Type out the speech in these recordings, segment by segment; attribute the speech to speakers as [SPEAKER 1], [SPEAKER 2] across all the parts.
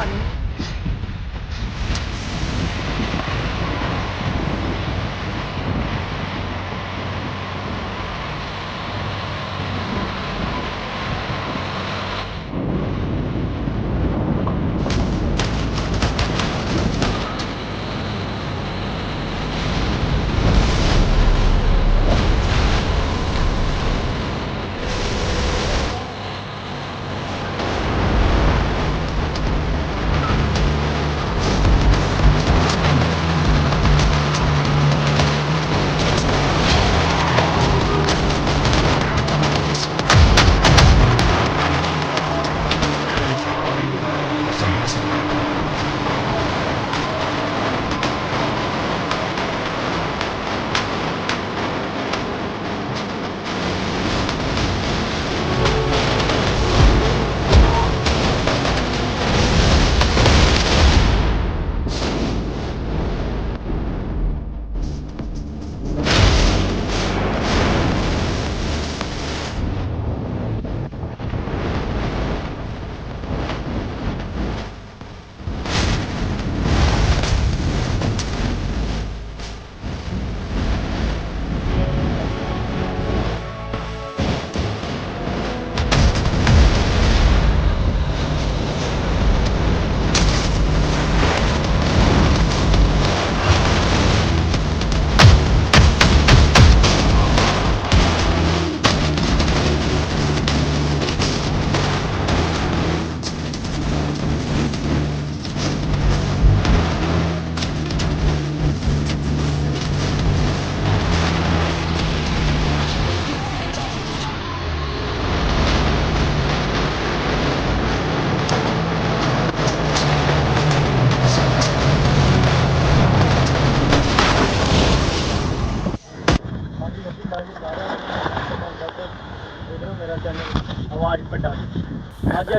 [SPEAKER 1] ਪਾਣੀ ਮੇਰਾ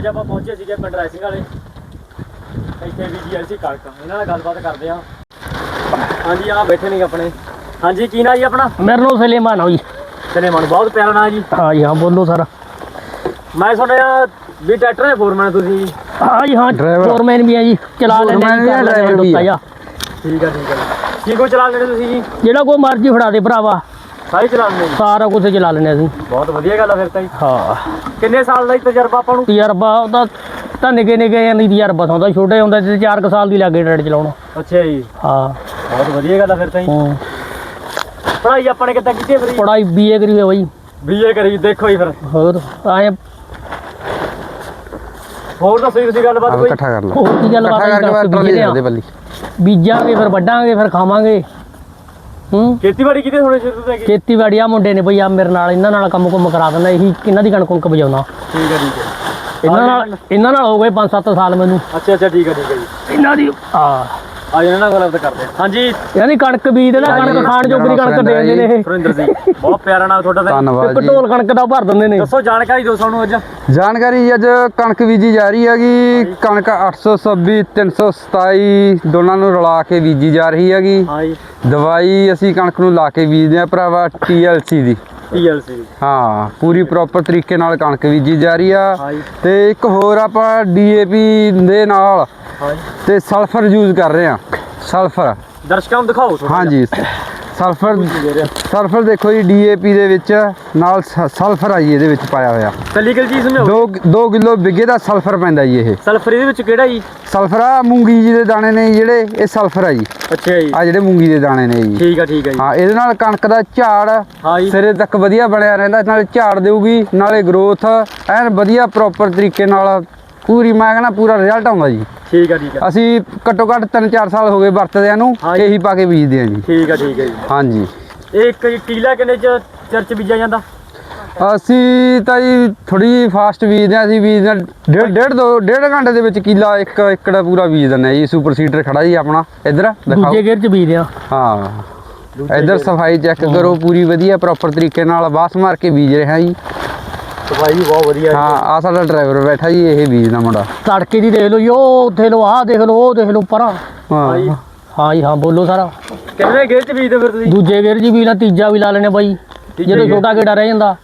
[SPEAKER 1] ਅੱਜ ਆਪਾਂ ਪਹੁੰਚੇ ਸੀਗੇ ਪਿੰਡ ਰਾਈਸਿੰਗ ਵਾਲੇ। ਇੱਥੇ ਵੀ ਜੀਐਲਸੀ ਕਣਕ ਇਹਨਾਂ ਨਾਲ ਗੱਲਬਾਤ ਕਰਦੇ ਆ ਹਾਂਜੀ ਆ ਬੈਠੇ ਨੇ ਆਪਣੇ। ਹਾਂਜੀ ਕੀ ਨਾਂ ਜੀ ਆਪਣਾ?
[SPEAKER 2] ਮੇਰੇ ਨੂੰ ਸਲੇਮਾਨ ਹੋਈ
[SPEAKER 1] ਚਲੇ ਮਨ ਬਹੁਤ ਪਿਆਰਾ ਨਾਂ ਜੀ।
[SPEAKER 2] ਹਾਂ ਜੀ ਹਾਂ ਬੋਲੋ ਸਰ।
[SPEAKER 1] ਮੈਂ ਸੁਣਿਆ ਵੀ ਟਰੈਕਟਰ ਦੇ ਫੋਰਮੈਨ ਤੁਸੀਂ। ਜੀ।
[SPEAKER 2] ਹਾਂ ਜੀ ਹਾਂ। ਫੋਰਮੈਨ ਵੀ ਆ ਜੀ। ਚਲਾ ਲੈਂਦੇ
[SPEAKER 3] ਆ, driver ਵੀ ਆ।
[SPEAKER 2] ਆ
[SPEAKER 1] ਠੀਕ ਆ ਠੀਕ ਆ। ਕੀ ਕੋ ਚਲਾ ਲੈਣੇ ਤੁਸੀਂ ਜੀ?
[SPEAKER 2] ਜਿਹੜਾ ਕੋਈ ਮਰਜ਼ੀ ਫੜਾ ਦੇ ਭਰਾਵਾ।
[SPEAKER 1] ਸਾਰੇ ਚਲਾ ਲੈਣੇ ਜੀ
[SPEAKER 2] ਸਾਰਾ ਕੁਝ ਚਲਾ ਲੈਂਦੇ ਅਸੀਂ।
[SPEAKER 1] ਬਹੁਤ ਵਧੀਆ ਗੱਲ ਆ ਫਿਰ ਤਾਂ ਜੀ।
[SPEAKER 2] ਹਾਂ।
[SPEAKER 1] ਕਿੰਨੇ ਸਾਲ ਦਾ ਜੀ ਤਜਰਬਾ ਆਪਾਂ ਨੂੰ?
[SPEAKER 2] ਤਜਰਬਾ ਉਹਦਾ ਤਾਂ ਨਿੱਕੇ ਨਿੱਕੇ ਜਾਂਦੀ ਤਜਰਬਾ ਹੁੰਦਾ ਛੋਟੇ ਹੁੰਦੇ ਤੇ 4 ਸਾਲ ਦੀ ਲੱਗੇ ਟਰੈਕਟਰ ਚਲਾਉਣਾ।
[SPEAKER 1] ਅੱਛਾ ਜੀ।
[SPEAKER 2] ਹਾਂ।
[SPEAKER 1] ਬਹੁਤ ਵਧੀਆ ਗੱਲ ਆ ਫਿਰ ਤਾਂ ਜੀ।
[SPEAKER 2] ਹੂੰ।
[SPEAKER 1] ਪੜਾਈ ਆਪਾਂ ਨੇ ਕਿੱਦਾਂ ਕੀਤੀ ਫਰੀ
[SPEAKER 2] ਪੜਾਈ ਬੀਏ ਕਰੀ ਹੋਈ ਬਾਈ।
[SPEAKER 1] ਬੀਏ ਕਰੀ ਦੇਖੋ ਜੀ ਫਿਰ।
[SPEAKER 2] ਹੋਰ ਐ
[SPEAKER 1] ਹੋਰ ਦੱਸੋ ਜੀ ਤੁਸੀਂ ਗੱਲਬਾਤ ਕੋਈ?
[SPEAKER 3] ਇਕੱਠਾ ਕਰ ਲਾ
[SPEAKER 2] ਹੋਰ ਕੀ ਗੱਲ
[SPEAKER 3] ਇਕੱਠਾ ਕਰਕੇ ਬਾਅਦ ਟਰਾਲੀ ਬੱਲੀ
[SPEAKER 2] ਬੀਜਾਂਗੇ ਫਿਰ ਵੱਢਾਂਗੇ ਫਿਰ ਖਾਵਾਂਗੇ। ਹੂੰ।
[SPEAKER 1] ਖੇਤੀਬਾੜੀ ਕਿਤੇ ਥੋੜੇ ਸ਼ੁਰੂ ਤੋਂ ਹੈਗੀ?
[SPEAKER 2] ਖੇਤੀਬਾੜੀ ਆ ਮੁੰਡੇ ਨੇ ਬਈ ਆ ਮੇਰੇ ਨਾਲ ਇਹਨਾਂ ਨਾਲ ਕੰਮ ਕੁੰਮ ਕਰਾ ਦਿੰਦਾ ਇਹੀ ਇਹਨਾਂ ਦੀ ਕਣਕ ਕੁੰਕ ਵਜਾਉਣਾ।
[SPEAKER 1] ਠੀਕ ਹੈ ਠੀਕ ਹੈ
[SPEAKER 2] ਇਹਨਾਂ ਨਾਲ ਇਹਨਾਂ ਨਾਲ ਹੋ ਗਏ 5-7 ਸਾਲ ਮੈਨੂੰ।
[SPEAKER 1] ਅੱਛਾ ਅੱਛਾ ਠੀਕ ਹੈ ਠੀਕ ਹੈ ਜੀ।
[SPEAKER 2] ਇਹਨਾਂ ਦੀ ਆ
[SPEAKER 1] ਆ ਇਹਨਾਂ ਨਾਲ ਗੱਲਬਾਤ ਕਰਦੇ। ਹਾਂ। ਹਾਂਜੀ।
[SPEAKER 2] ਯਾਨੀ ਕਣਕ ਬੀਜ ਦੇਣਾ ਕਣਕ ਖਾਣ ਜੋਗਰੀ ਕਣਕ ਦੇ ਦਿੰਦੇ ਨੇ ਇਹ।
[SPEAKER 1] ਸੁਰਿੰਦਰ ਸਿੰਘ ਬਹੁਤ ਪਿਆਰਾ ਨਾਮ ਤੁਹਾਡਾ ਤਾਂ।
[SPEAKER 3] ਧੰਨਵਾਦ ਜੀ।
[SPEAKER 2] ਢੋਲ ਕਣਕ ਦਾ ਭਰ ਦਿੰਦੇ ਨੇ।
[SPEAKER 1] ਦੱਸੋ ਜਾਣਕਾਰੀ ਦਿਓ ਸਾਨੂੰ ਅੱਜ।
[SPEAKER 3] ਜਾਣਕਾਰੀ ਜੀ, ਅੱਜ ਕਣਕ ਬੀਜੀ ਜਾ ਰਹੀ ਹੈਗੀ। ਕਣਕ 826 327 ਦੋਨਾਂ ਨੂੰ ਰਲਾ ਕੇ ਬੀਜੀ ਜਾ ਰਹੀ ਹੈਗੀ।
[SPEAKER 1] ਹਾਂ ਜੀ
[SPEAKER 3] ਦਵਾਈ ਅਸੀਂ ਕਣਕ ਨੂੰ ਲਾ ਕੇ ਬੀਜਦੇ ਆ ਭਰਾਵਾ TLC ਦੀ।
[SPEAKER 1] TLC
[SPEAKER 3] ਹਾਂ ਪੂਰੀ ਪ੍ਰੋਪਰ ਤਰੀਕੇ ਨਾਲ ਕਣਕ ਬੀਜੀ ਜਾ ਰਹੀ ਆ। ਤੇ ਇੱਕ ਹੋਰ ਆਪਾਂ DAP ਦੇ ਨਾਲ ਤੇ ਸਲਫਰ ਯੂਜ਼ ਕਰ ਰਹੇ ਆ ਸਲਫਰ।
[SPEAKER 1] ਦਰਸ਼ਕਾਂ ਨੂੰ ਦਿਖਾਓ
[SPEAKER 3] ਹਾਂਜੀ। ਸਲਫਰ ਸਲਫਰ ਦੇਖੋ ਜੀ ਡੀਏਪੀ ਦੇ ਵਿੱਚ ਨਾਲ ਸਲਫਰ ਆ ਜੀ ਇਹਦੇ ਵਿੱਚ ਪਾਇਆ ਹੋਇਆ।
[SPEAKER 1] ਕੱਲੀ ਕੱਲੀ ਚੀਜ਼ ਸਮਝਾਓ।
[SPEAKER 3] 2 2 ਕਿਲੋ ਬਿੱਗੇ ਦਾ ਸਲਫਰ ਪੈਂਦਾ ਜੀ ਇਹ।
[SPEAKER 1] ਸਲਫਰ ਇਹਦੇ ਵਿੱਚ ਕਿਹੜਾ ਜੀ?
[SPEAKER 3] ਸਲਫਰ ਆ ਮੂੰਗੀ ਜੀ ਦੇ ਦਾਣੇ ਨੇ ਜਿਹੜੇ ਇਹ ਸਲਫਰ ਆ ਜੀ।
[SPEAKER 1] ਅੱਛਾ ਜੀ।
[SPEAKER 3] ਆ ਜਿਹੜੇ ਮੂੰਗੀ ਦੇ ਦਾਣੇ ਨੇ ਜੀ।
[SPEAKER 1] ਠੀਕ ਆ ਠੀਕ ਆ ਜੀ।
[SPEAKER 3] ਹਾਂ ਇਹਦੇ ਨਾਲ ਕਣਕ ਦਾ ਝਾੜ ਸਿਰੇ ਤੱਕ ਵਧੀਆ ਬਣਿਆ ਰਹਿੰਦਾ ਨਾਲੇ ਝਾੜ ਦੇਊਗੀ ਨਾਲੇ ਗਰੋਥ ਐਨ ਵਧੀਆ ਪ੍ਰੋਪਰ ਤਰੀਕੇ ਨਾਲ ਪੂਰੀ ਮੈਂ ਕਹਿੰਦਾ ਪੂਰਾ ਰਿਜ਼ਲਟ ਆਉਂਦਾ ਜੀ।
[SPEAKER 1] ਠੀਕ ਆ ਠੀਕ ਆ।
[SPEAKER 3] ਅਸੀਂ ਘੱਟੋ ਘੱਟ 3-4 ਸਾਲ ਹੋ ਗਏ ਵਰਤਦਿਆਂ ਨੂੰ
[SPEAKER 1] ਹਾਂ ਜੀ।
[SPEAKER 3] ਇਹੀ ਪਾ ਕੇ ਬੀਜਦੇ ਆ ਜੀ।
[SPEAKER 1] ਠੀਕ ਆ ਠੀਕ ਆ ਜੀ।
[SPEAKER 3] ਹਾਂਜੀ।
[SPEAKER 1] ਇਹ ਇੱਕ ਜੀ ਕੀਲਾ ਕਿੰਨੇ ਚ ਚਰਚ ਬੀਜਿਆ ਜਾਂਦਾ?
[SPEAKER 3] ਅਸੀਂ ਤਾਂ ਜੀ ਥੋੜੀ ਫਾਸਟ ਬੀਜਦੇ ਹਾਂ ਅਸੀਂ ਬੀਜਦੇ ਹਾਂ ਡੇਢ ਡੇਢ ਦੋ ਡੇਢ ਘੰਟੇ ਦੇ ਵਿੱਚ ਕਿੱਲਾ ਇੱਕ ਏਕੜ ਪੂਰਾ ਬੀਜ ਦਿੰਦੇ ਹਾਂ ਜੀ। ਸੁਪਰ ਸੀਡਰ ਖੜਾ ਜੀ ਆਪਣਾ ਇੱਧਰ ਦਿਖਾਓ।
[SPEAKER 2] ਦੂਜੇ ਗੇਰ ਚ ਬੀਜਦੇ ਆ।
[SPEAKER 3] ਹਾਂ। ਇੱਧਰ ਸਫ਼ਾਈ ਚੈੱਕ ਕਰੋ ਪੂਰੀ ਵਧੀਆ ਪ੍ਰੋਪਰ ਤਰੀਕੇ ਨਾਲ ਬਾਸ ਮਾਰ ਕੇ ਬੀਜ ਰਿਹਾ ਜੀ।
[SPEAKER 1] ਸਫ਼ਾਈ ਵੀ ਬਹੁਤ ਵਧੀਆ
[SPEAKER 3] ਹਾਂ ਆ ਸਾਡਾ ਡਰਾਈਵਰ ਬੈਠਾ ਜੀ ਇਹ ਬੀਜਦਾ ਮੁੰਡਾ।
[SPEAKER 2] ਤੜਕੇ ਦੀ ਦੇਖ ਲਓ ਜੀ ਉਹ ਉੱਥੇ ਲੋ ਆਹ ਦੇਖ ਲਓ ਉਹ ਦੇਖ ਲਓ ਪਰਾਂ
[SPEAKER 1] ਹਾਂ। ਜੀ।
[SPEAKER 3] ਹਾਂ
[SPEAKER 2] ਜੀ ਹਾਂ ਬੋਲੋ ਸਾਰਾ।
[SPEAKER 1] ਕਿੰਨੇ ਗੇਰ ਚ ਬੀਜਦੇ ਫਿਰ ਤੁਸੀਂ?
[SPEAKER 2] ਦੂਜੇ ਗੇਰ ਚ ਵੀ ਲਾ ਤੀਜਾ ਵੀ ਲਾ ਲੈਣੇ ਬਾਈ। ਜਦੋਂ
[SPEAKER 1] ਗੇਰ।
[SPEAKER 2] ਛੋਟਾ ਗੇੜਾ ਰਹਿ ਜਾਂਦਾ।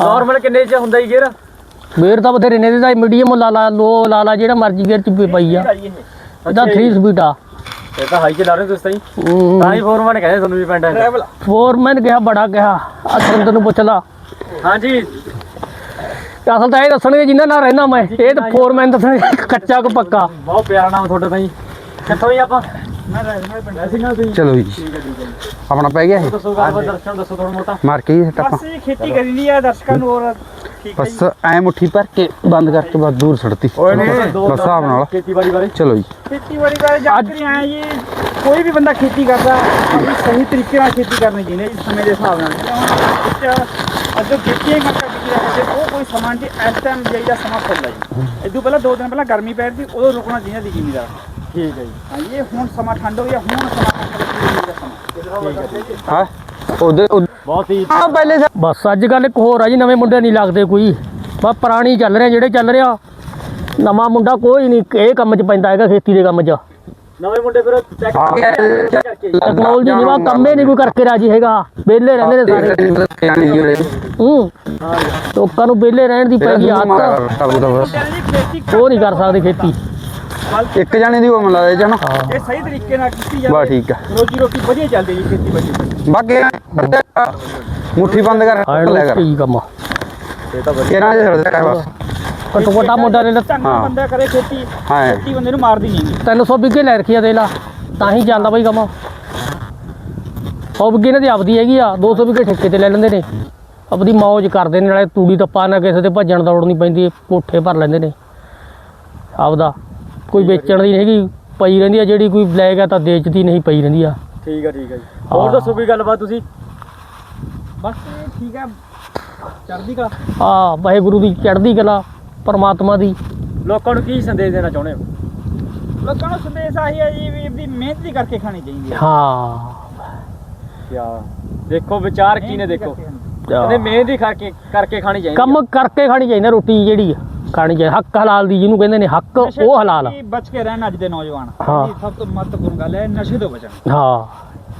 [SPEAKER 1] ਨਾਰਮਲ ਕਿੰਨੇ ਚ ਹੁੰਦਾ ਜੀ ਗੇਰ
[SPEAKER 2] ਬੇਰ ਤਾਂ ਬਥੇਰੇ ਨੇ ਇਹਦਾ ਮੀਡੀਅਮ ਲਾ ਲਾ ਲੋ ਲਾ ਲਾ ਜਿਹੜਾ ਮਰਜ਼ੀ ਗੇਅਰ ਚ ਪਈ ਆ।
[SPEAKER 1] ਜੀ। ਇਹ
[SPEAKER 2] ਇਹਦਾ 3 ਸਪੀਡ ਆ।
[SPEAKER 1] ਇਹ ਤਾਂ ਹਾਈ ਚਲਾ ਰਹੇ ਹੋ ਤੁਸੀਂ ਤਾਂ ਜੀ।
[SPEAKER 2] ਹੂੰ।
[SPEAKER 1] ਤਾਂ ਹੀ ਫੋਰਮੈਨ ਕਹਿੰਦੇ ਤੁਹਾਨੂੰ ਵੀ ਹੈ
[SPEAKER 2] ਫੋਰਮੈਨ ਕਿਹਾ ਬੜਾ ਕਿਹਾ। ਆ ਸੁਰਿੰਦਰ ਨੂੰ ਪੁੱਛ ਲਾ।
[SPEAKER 1] ਹਾਂਜੀ।
[SPEAKER 2] ਅਸਲ ਤਾਂ ਇਹ ਦੱਸਣਗੇ ਜਿੰਨਾ ਨਾਲ ਰਹਿਣਾ ਮੈਂ ਇਹ ਤਾਂ ਫੋਰਮੈਨ ਦੱਸਣਗੇ ਕੱਚਾ ਕੋ ਪੱਕਾ।
[SPEAKER 1] ਬਹੁਤ ਪਿਆਰਾ ਨਾਮ ਤੁਹਾਡਾ ਤਾਂ ਜੀ। ਕਿੱਥੋਂ ਜੀ ਆਪਾਂ? ਮੈਂ ਰਹਿਣਾ ਪਿੰਡ ਸਿੰਘ ਤੁਸੀਂ
[SPEAKER 3] ਚਲੋ ਜੀ। ਆਪਣਾ ਪੈ ਗਿਆ ਇਹ?
[SPEAKER 1] ਦੱਸੋ ਗੱਲਬਾਤ ਦਰਸ਼ਨ ਦੱਸੋ ਥੋੜਾ ਮੋਟਾ।
[SPEAKER 3] ਮਾਰ ਕੇ ਹੀ ਟੱਪਾ
[SPEAKER 4] ਬਸ ਖੇਤੀ ਕਰੀ ਦੀ ਆ ਦਰਸ਼ਕਾਂ ਨੂੰ ਹੋਰ ਠੀਕ ਹੈ
[SPEAKER 3] ਬਸ ਐ ਮੁੱਠੀ ਭਰ ਕੇ ਬੰਦ ਕਰਕੇ ਬਸ ਦੂਰ ਸੜਤੀ।
[SPEAKER 1] ਓਏ
[SPEAKER 3] ਬਸ ਹਿਸਾਬ ਨਾਲ।
[SPEAKER 1] ਖੇਤੀਬਾੜੀ ਬਾਰੇ।
[SPEAKER 3] ਚਲੋ ਜੀ।
[SPEAKER 4] ਖੇਤੀਬਾੜੀ ਬਾਰੇ ਜਾਣਕਾਰੀ ਆਏ ਜੀ। ਕੋਈ ਵੀ ਬੰਦਾ ਖੇਤੀ ਕਰਦਾ ਸਹੀ ਤਰੀਕੇ ਨਾਲ ਖੇਤੀ ਕਰਨੀ ਚਾਹੀਦੀ ਹੈ ਜੀ ਸਮੇਂ ਦੇ ਹਿਸਾਬ ਨਾਲ। ਹੀ ਮੱਕਾ ਉਹ ਕੋਈ ਸਮਾਂ ਜੀ ਇਸ ਟਾਈਮ ਜਾਈਦਾ ਸਮਾਂ ਫੁੱਲ ਹੈ ਜੀ। ਇਦੋਂ ਪਹਿਲਾਂ ਦੋ ਦਿਨ ਪਹਿਲਾਂ ਗਰਮੀ ਪੈ ਰਹੀ ਸੀ ਉਦੋਂ ਰੁਕਣਾ ਚਾਹੀਦਾ ਸੀ ਜ਼ਿਮੀਦਾਰ
[SPEAKER 1] ਠੀਕ ਹੈ ਜੀ
[SPEAKER 4] ਹਾਂਜੀ ਇਹ ਹੁਣ ਸਮਾਂ ਠੰਡ ਹੋ ਗਿਆ ਹੁਣ ਸਮਾਂ ਠੰਡ ਦਾ ਸਮਾਂ।
[SPEAKER 3] ਹਾਂ ਉਹਦੇ
[SPEAKER 1] ਬਹੁਤ ਹੀ
[SPEAKER 3] ਆ ਪਹਿਲੇ ਸਾ-
[SPEAKER 2] ਬਸ ਅੱਜ ਕੱਲ ਇੱਕ ਹੋਰ ਆ ਜੀ ਨਵੇਂ ਮੁੰਡੇ ਨਹੀਂ ਲੱਗਦੇ ਕੋਈ। ਬਸ ਪੁਰਾਣੀ ਚੱਲ ਰਿਹਾ ਜਿਹੜੇ ਚੱਲ ਰਿਹਾ ਨਵਾਂ ਮੁੰਡਾ ਕੋਈ ਨਹੀਂ ਇਹ ਕੰਮ 'ਚ ਪੈਂਦਾ ਹੈਗਾ ਖੇਤੀ ਦੇ ਕੰਮ 'ਚ।
[SPEAKER 1] ਨਵੇਂ ਮੁੰਡੇ ਫਿਰ
[SPEAKER 2] ਟੈਕਨੋਲੋਜੀ ਨਹੀਂ ਵਾ ਕੰਮੇ ਨਹੀਂ ਕੋਈ ਕਰਕੇ ਰਾਜੀ ਹੈਗਾ ਵਿਹਲੇ ਰਹਿੰਦੇ ਨੇ ਸਾਰੇ। ਹੂੰ। ਲੋਕਾਂ ਨੂੰ ਵਿਹਲੇ ਰਹਿਣ ਦੀ ਪੈ ਗਈ ਆਦਤ
[SPEAKER 4] ਖੇਤੀ
[SPEAKER 2] ਉਹ ਨਹੀਂ ਕਰ ਸਕਦੇ ਖੇਤੀ।
[SPEAKER 3] ਇੱਕ ਜਾਣੇ ਦੀ ਉਹ ਮਿਲਾ ਦੇ ਜਣਾ
[SPEAKER 4] ਇਹ ਸਹੀ ਤਰੀਕੇ ਨਾਲ ਕੀਤੀ ਜਾਵੇ
[SPEAKER 3] ਠੀਕ ਆ।
[SPEAKER 4] ਰੋਜੀ ਰੋਟੀ ਵਧੀਆ ਚੱਲਦੀ ਜੀ ਖੇਤੀਬਾੜੀ
[SPEAKER 3] ਬਾਕੀ ਮੁੱਠੀ ਬੰਦ ਕਰ ਲੈ ਕਰ।
[SPEAKER 2] ਕੀ ਕੰਮ।
[SPEAKER 1] ਇਹ ਤਾਂ ਵਧੀਆ।
[SPEAKER 3] ਕਿਹਨਾਂ ਦੇ ਛੱਡ ਦੇ ਬਸ।
[SPEAKER 2] ਘੱਟਾ ਮੁੰਡਾ ਨੇ
[SPEAKER 4] ਚੰਗਾ। ਬੰਦਾ ਕਰੇ ਖੇਤੀ
[SPEAKER 3] ਹਾਂ।
[SPEAKER 4] ਖੇਤੀ ਬੰਦੇ ਨੂੰ ਮਾਰਦੀ ਨਹੀਂ
[SPEAKER 2] 300 ਵਿਗੇ ਲੈ ਰੱਖਿਆ ਦੇ ਲਾ। ਤਾਂ ਹੀ ਚੱਲਦਾ ਬਈ ਕੰਮ। ਉਹ ਵਿਗੇ ਨੇ ਦੀ ਆਪਦੀ ਹੈਗੀ ਆ 200 ਵਿਗੇ ਠੇਕੇ ਤੇ ਲੈ ਲੈਂਦੇ ਨੇ। ਆਪਦੀ ਮੌਜ ਕਰਦੇ ਨੇ ਨਾਲੇ ਤੂੜੀ ਤੱਪਾ ਨਾ ਕਿਸੇ ਤੇ ਭੱਜਣ ਦੌੜ ਨਹੀਂ ਪੈਂਦੀ ਕੋਠੇ ਭਰ ਲੈਂਦੇ ਨੇ। ਆਪਦਾ ਕੋਈ ਵੇਚਣ ਦੀ ਨਹੀਂ ਹੈਗੀ ਪਈ ਰਹਿੰਦੀ ਆ ਜਿਹੜੀ ਕੋਈ ਲੈ ਗਿਆ ਤਾਂ ਵੇਚਦੀ ਨਹੀਂ ਪਈ ਰਹਿੰਦੀ ਆ।
[SPEAKER 1] ਠੀਕ ਹੈ ਠੀਕ ਹੈ ਜੀ। ਹੋਰ। ਦੱਸੋ ਕੋਈ ਗੱਲਬਾਤ ਤੁਸੀਂ?
[SPEAKER 4] ਬਸ ਠੀਕ ਹੈ ਚੜ੍ਹਦੀ ਕਲਾ।
[SPEAKER 2] ਆ ਵਾਹਿਗੁਰੂ ਦੀ ਚੜ੍ਹਦੀ ਕਲਾ ਪਰਮਾਤਮਾ ਦੀ।
[SPEAKER 1] ਲੋਕਾਂ ਨੂੰ ਕੀ ਸੰਦੇਸ਼ ਦੇਣਾ ਚਾਹੁੰਦੇ ਹੋ?
[SPEAKER 4] ਲੋਕਾਂ ਨੂੰ ਸੰਦੇਸ਼ ਆਹੀ ਹੈ ਜੀ ਵੀ ਆਪਣੀ ਮਿਹਨਤ ਹੀ ਕਰਕੇ ਖਾਣੀ ਚਾਹੀਦੀ ਹੈ
[SPEAKER 2] ਹਾਂ।
[SPEAKER 1] ਕਿਆ? ਦੇਖੋ ਵਿਚਾਰ ਕੀ ਨੇ ਦੇਖੋ। ਕਹਿੰਦੇ ਮਿਹਨਤ ਹੀ ਕਰਕੇ ਕਰਕੇ ਖਾਣੀ ਚਾਹੀਦੀ
[SPEAKER 2] ਕੰਮ ਕਰਕੇ ਖਾਣੀ ਚਾਹੀਦੀ ਆ ਰੋਟੀ ਜਿਹੜੀ ਆ, ਖਾਣੀ ਚਾਹੀਦੀ। ਹੱਕ ਹਲਾਲ ਦੀ ਜਿਹਨੂੰ ਕਹਿੰਦੇ ਨੇ ਹੱਕ
[SPEAKER 4] ਨਸ਼ੇ
[SPEAKER 2] ਉਹ ਹਲਾਲ ਆ।
[SPEAKER 4] ਵੀ ਬਚ ਕੇ ਰਹਿਣ ਅੱਜ ਦੇ ਨੌਜਵਾਨ।
[SPEAKER 2] ਹਾਂ।
[SPEAKER 4] ਇਹ ਸਭ ਤੋਂ ਮਹੱਤਵਪੂਰਨ ਗੱਲ ਹੈ ਨਸ਼ੇ ਤੋਂ ਬਚਣ।
[SPEAKER 2] ਹਾਂ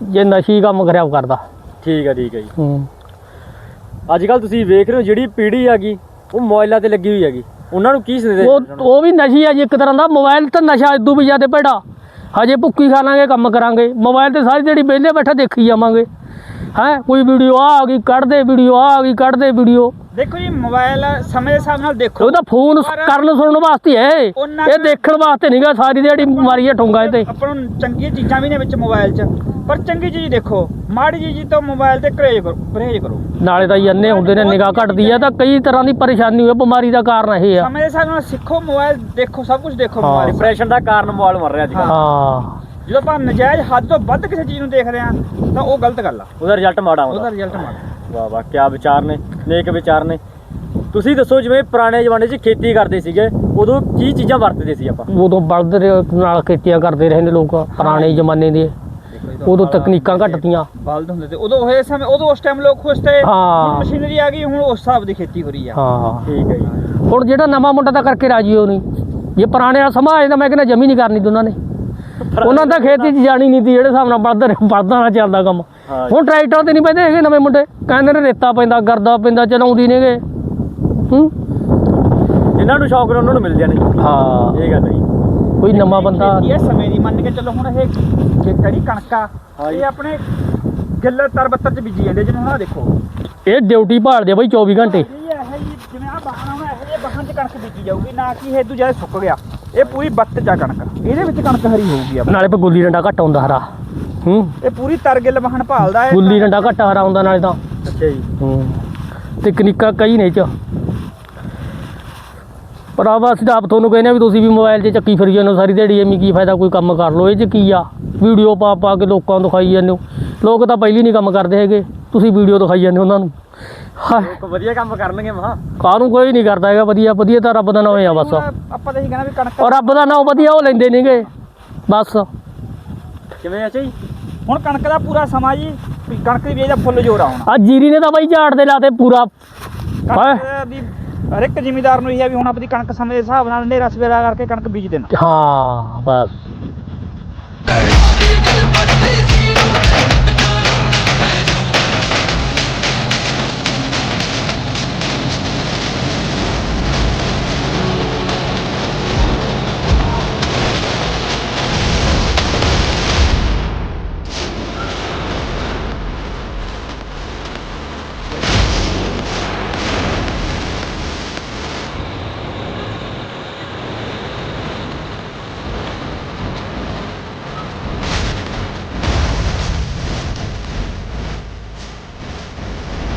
[SPEAKER 2] ਜੇ ਨਸ਼ੀ ਕੰਮ ਖਰਾਬ ਕਰਦਾ।
[SPEAKER 1] ਠੀਕ ਹੈ ਠੀਕ ਹੈ ਜੀ।
[SPEAKER 2] ਹੂੰ।
[SPEAKER 1] ਅੱਜ ਕੱਲ ਤੁਸੀਂ ਵੇਖ ਰਹੇ ਹੋ ਜਿਹੜੀ ਪੀੜ੍ਹੀ ਹੈਗੀ ਉਹ ਮੋਬਾਈਲਾਂ ਤੇ ਲੱਗੀ ਹੋਈ ਹੈਗੀ। ਉਹਨਾਂ ਨੂੰ ਕੀ ਸੰਦੇਸ਼
[SPEAKER 2] ਉਹ
[SPEAKER 1] ਦੇਣਾ
[SPEAKER 2] ਉਹ ਵੀ ਨਸ਼ੀ ਆ ਜੀ ਇੱਕ ਤਰ੍ਹਾਂ ਦਾ ਮੋਬਾਈਲ ਤਾਂ ਨਸ਼ਾ ਇਦੋਂ ਵੀ ਜ਼ਿਆਦਾ ਭੈੜਾ। ਹਜੇ ਭੁੱਕੀ ਖਾ ਲਾਂਗੇ ਕੰਮ ਕਰਾਂਗੇ। ਮੋਬਾਈਲ ਤੇ ਸਾਰੀ ਜਿਹੜੀ ਵਿਹਲੇ ਬੈਠਾ ਦੇਖੀ ਜਾਵਾਂਗੇ। ਹੈ? ਕੋਈ ਵੀਡੀਓ ਆ ਆ ਗਈ ਕੱਢ ਦੇ ਵੀਡੀਓ ਆ ਆ ਗਈ ਕੱਢ ਦੇ ਵੀਡੀਓ
[SPEAKER 4] ਦੇਖੋ ਜੀ ਮੋਬਾਈਲ ਸਮੇਂ ਦੇ ਹਿਸਾਬ ਨਾਲ ਦੇਖੋ।
[SPEAKER 2] ਉਹ ਤਾਂ ਫੋਨ ਕਰਨ ਸੁਣਨ ਵਾਸਤੇ ਹੈ। ਇਹ ਦੇਖਣ ਵਾਸਤੇ ਨਹੀਂਗਾ ਸਾਰੀ ਦਿਹਾੜੀ ਮਾਰੀਏ ਠੁੰਗਾ ਤੇ
[SPEAKER 4] ਆਪਾਂ ਨੂੰ ਚੰਗੀਆਂ ਚੀਜ਼ਾਂ ਵੀ ਨੇ ਵਿੱਚ ਮੋਬਾਈਲ 'ਚ। ਪਰ ਚੰਗੀ ਚੀਜ਼ ਦੇਖੋ ਮਾੜੀ ਚੀਜ਼ ਤੋਂ ਮੋਬਾਈਲ ਤੇ ਕਰੇਜ ਕਰੋ ਪਰਹੇਜ਼ ਕਰੋ।
[SPEAKER 2] ਨਾਲੇ ਤਾਂ ਜੀ ਅੰਨੇ ਹੁੰਦੇ ਨੇ ਨਿਗਾਹ ਘਟਦੀ ਆ ਤਾਂ ਕਈ ਤਰ੍ਹਾਂ ਦੀ ਪਰੇਸ਼ਾਨੀ ਹੋਏ ਬਿਮਾਰੀ ਦਾ ਕਾਰਨ ਇਹ ਆ।
[SPEAKER 4] ਸਮੇਂ ਦੇ ਹਿਸਾਬ ਨਾਲ ਸਿੱਖੋ ਮੋਬਾਈਲ ਦੇਖੋ ਸਭ ਕੁਝ ਦੇਖੋ। ਮੋਬਾਈਲ
[SPEAKER 1] ਡਿਪਰੈਸ਼ਨ ਦਾ ਕਾਰਨ ਮੋਬਾਈਲ ਮਰ ਰਿਹਾ ਅੱਜ ਕੱਲ੍ਹ।
[SPEAKER 2] ਹਾਂ।
[SPEAKER 4] ਜਦੋਂ ਆਪਾਂ ਨਜਾਇਜ਼ ਹੱਦ ਤੋਂ ਵੱਧ ਕਿਸੇ ਚੀਜ਼ ਨੂੰ ਦੇਖਦੇ ਆ ਤਾਂ ਉਹ ਗਲਤ ਗੱਲ ਆ।
[SPEAKER 1] ਉਹਦਾ ਰਿਜ਼ਲਟ ਮਾੜਾ
[SPEAKER 4] ਉਹਦਾ
[SPEAKER 1] ਆਉਂਦਾ
[SPEAKER 4] ਰਿਜ਼ਲਟ ਮਾੜਾ।
[SPEAKER 1] ਵਾਹ ਵਾਹ ਕੀ ਵਿਚਾਰ ਨੇ ਨੇਕ ਵਿਚਾਰ ਨੇ। ਤੁਸੀਂ ਦੱਸੋ ਜਿਵੇਂ ਪੁਰਾਣੇ ਜ਼ਮਾਨੇ 'ਚ ਖੇਤੀ ਕਰਦੇ ਸੀਗੇ ਉਦੋਂ ਕੀ ਚੀਜ਼ਾਂ ਵਰਤਦੇ ਸੀ ਆਪਾਂ?
[SPEAKER 2] ਉਦੋਂ ਬਲਦ ਦੇ ਨਾਲ ਖੇਤੀਆਂ ਕਰਦੇ ਰਹੇ ਨੇ ਲੋਕ ਪੁਰਾਣੇ ਜ਼ਮਾਨੇ ਦੇ। ਉਦੋਂ ਤਕਨੀਕਾਂ ਘੱਟ ਤੀਆਂ
[SPEAKER 4] ਬਲਦ ਹੁੰਦੇ ਤੇ ਉਦੋਂ ਹੋਏ ਸਮੇਂ ਉਦੋਂ ਉਸ ਟਾਈਮ ਲੋਕ ਖੁਸ਼ ਤੇ
[SPEAKER 2] ਹਾਂ।
[SPEAKER 4] ਹੁਣ ਮਸ਼ੀਨਰੀ ਆ ਗਈ ਹੁਣ ਉਸ ਹਿਸਾਬ ਦੀ ਖੇਤੀ ਹੋ ਰਹੀ ਆ।
[SPEAKER 2] ਹਾਂ।
[SPEAKER 1] ਠੀਕ ਹੈ ਜੀ।
[SPEAKER 2] ਹੁਣ ਜਿਹੜਾ ਨਵਾਂ ਮੁੰਡਾ ਤਾਂ ਕਰਕੇ ਰਾਜੀ ਹੋ ਨਹੀਂ। ਜੇ ਪੁਰਾਣੇ ਵਾਲਾ ਸਮਾਂ ਆ ਜਾਂਦਾ ਮੈਂ ਕਹਿੰਦਾ ਜਮੀ ਨਹੀਂ ਕਰਨੀ ਦੋਨਾਂ ਨੇ। ਉਹਨਾਂ ਦਾ ਖੇਤੀ 'ਚ ਜਾਣੀ ਨਹੀਂ ਤੀ ਜਿਹੜੇ ਹਿਸਾਬ ਨਾਲ ਬਲਦ ਬਲਦਾਂ ਨਾਲ ਚੱਲਦਾ ਕੰਮ। ਹੁਣ ਟਰੈਕਟਰ ਤੇ ਨਹੀਂ ਪੈਂਦੇ ਹੈਗੇ ਨਵੇਂ ਮੁੰਡੇ। ਕਹਿੰਦੇ ਨੇ ਰੇਤਾ ਪੈਂਦਾ ਗਰਦਾ ਪੈਂਦਾ ਚਲਾਉਂਦੀ ਨੇਗੇ ਹੂੰ?
[SPEAKER 1] ਜਿਨ੍ਹਾਂ ਨੂੰ ਸ਼ੌਕ ਨੇ ਉਹਨਾਂ ਨੂੰ ਮਿਲ ਜਾਣੇ।
[SPEAKER 2] ਹਾਂ।
[SPEAKER 1] ਇਹ ਗੱਲ ਹੈ
[SPEAKER 2] ਕੋਈ ਨਵਾਂ ਬੰਦਾ
[SPEAKER 4] ਖੇਤੀ ਹੈ ਸਮੇਂ ਦੀ ਮੰਨ ਕੇ ਚੱਲੋ ਹੁਣ ਇਹ ਜੇ ਕੜੀ ਕਣਕਾ। ਇਹ ਆਪਣੇ ਗਿੱਲ ਤਰਬੱਤਰ ਚ ਬੀਜੀ ਜਾਂਦੇ ਜਿਹਨੂੰ ਹੁਣ ਦੇਖੋ।
[SPEAKER 2] ਇਹ ਡਿਊਟੀ ਭਾਲਦੇ ਬਈ 24 ਘੰਟੇ।
[SPEAKER 4] ਇਹ ਹੈ ਜਿਵੇਂ ਆ ਬਾਹਣਾ ਹੁਣ ਇਹ ਬਾਹਣ ਚ ਕਣਕ ਬੀਜੀ ਜਾਊਗੀ ਨਾ ਕਿ ਇਹ ਦੂਜਾ ਸੁੱਕ ਗਿਆ। ਇਹ ਪੂਰੀ ਬੱਤ ਚ ਆ ਕਣਕ। ਇਹਦੇ ਵਿੱਚ ਕਣਕ ਹਰੀ ਹੋਊਗੀ ਆਪਣੀ।
[SPEAKER 2] ਨਾਲੇ ਪੇ ਗੁੱਲੀ ਡੰਡਾ ਘੱਟ ਆਉਂਦਾ ਹਰਾ। ਹੂੰ?
[SPEAKER 4] ਇਹ ਪੂਰੀ ਤਰਗਿੱਲ ਬਾਹਣ ਭਾਲਦਾ ਹੈ
[SPEAKER 2] ਗੁੱਲੀ ਡੰਡਾ ਘੱਟ ਹਰਾ ਆਉਂਦਾ ਨਾਲੇ ਤਾਂ।
[SPEAKER 1] ਅੱਛਾ ਜੀ।
[SPEAKER 2] ਹੂੰ। ਤਕਨੀਕਾਂ ਕਈ ਨੇ ਚ। ਪਰ ਆ ਬਸ ਆਪ ਤੁਹਾਨੂੰ ਕਹਿੰਦੇ ਆ ਵੀ ਤੁਸੀਂ ਵੀ ਮੋਬਾਈਲ 'ਚ ਚੱਕੀ ਫਿਰੀ ਜਾਂਦੇ ਹੋ ਸਾਰੀ ਦਿਹਾੜੀ ਐਵੇਂ ਕੀ ਫਾਇਦਾ ਕੋਈ ਕੰਮ ਕਰ ਲਓ ਇਹ 'ਚ ਕੀ ਆ? ਵੀਡੀਓ ਪਾ ਪਾ ਕੇ ਲੋਕਾਂ ਨੂੰ ਦਿਖਾਈ ਜਾਂਦੇ ਹੋ। ਲੋਕ ਤਾਂ ਪਹਿਲੀ ਨਹੀਂ ਕੰਮ ਕਰਦੇ ਹੈਗੇ ਤੁਸੀਂ ਵੀਡੀਓ ਦਿਖਾਈ ਜਾਂਦੇ ਹੋ ਉਹਨਾਂ ਨੂੰ। ਹਾਏ।
[SPEAKER 1] ਲੋਕ ਵਧੀਆ ਕੰਮ ਕਰਨਗੇ ਮਹਾ।
[SPEAKER 2] ਕਾਹਨੂੰ ਕੋਈ ਨਹੀਂ ਕਰਦਾ ਹੈਗਾ ਵਧੀਆ ਵਧੀਆ ਤਾਂ ਰੱਬ ਦਾ ਨਾਮ ਆ ਬਸ।
[SPEAKER 4] ਆਪਾਂ ਤਾਂ ਇਹੀ ਕਹਿਣਾ ਵੀ ਕਣਕ
[SPEAKER 2] ਔਰ ਰੱਬ ਦਾ ਨਾਮ ਵਧੀਆ ਉਹ ਲੈਂਦੇ ਨੇਗੇ ਬਸ।
[SPEAKER 1] ਕਿਵੇਂ ਅੱਛਾ ਜੀ?
[SPEAKER 4] ਹੁਣ ਕਣਕ ਦਾ ਪੂਰਾ ਸਮਾਂ ਜੀ ਵੀ ਕਣਕ ਦੀ ਵੇਚ ਦਾ ਫੁੱਲ ਜੋਰ ਆਉਣਾ
[SPEAKER 2] ਆ ਜੀਰੀ ਨੇ ਤਾਂ ਬਾਈ ਝਾੜ ਦੇ ਲਾਤੇ ਪੂਰਾ। ਹਾਏ
[SPEAKER 4] ਕਣਕ ਦੀ ਹਰ ਇੱਕ ਜ਼ਿਮੀਦਾਰ ਨੂੰ ਇਹ ਹੈ ਵੀ ਹੁਣ ਆਪਣੀ ਕਣਕ ਸਮੇਂ ਦੇ ਹਿਸਾਬ ਨਾਲ ਹਨੇਰਾ ਸਵੇਰਾ ਕਰਕੇ ਕਣਕ ਬੀਜ ਦੇਣਾ।
[SPEAKER 2] ਹਾਂ ਬਸ।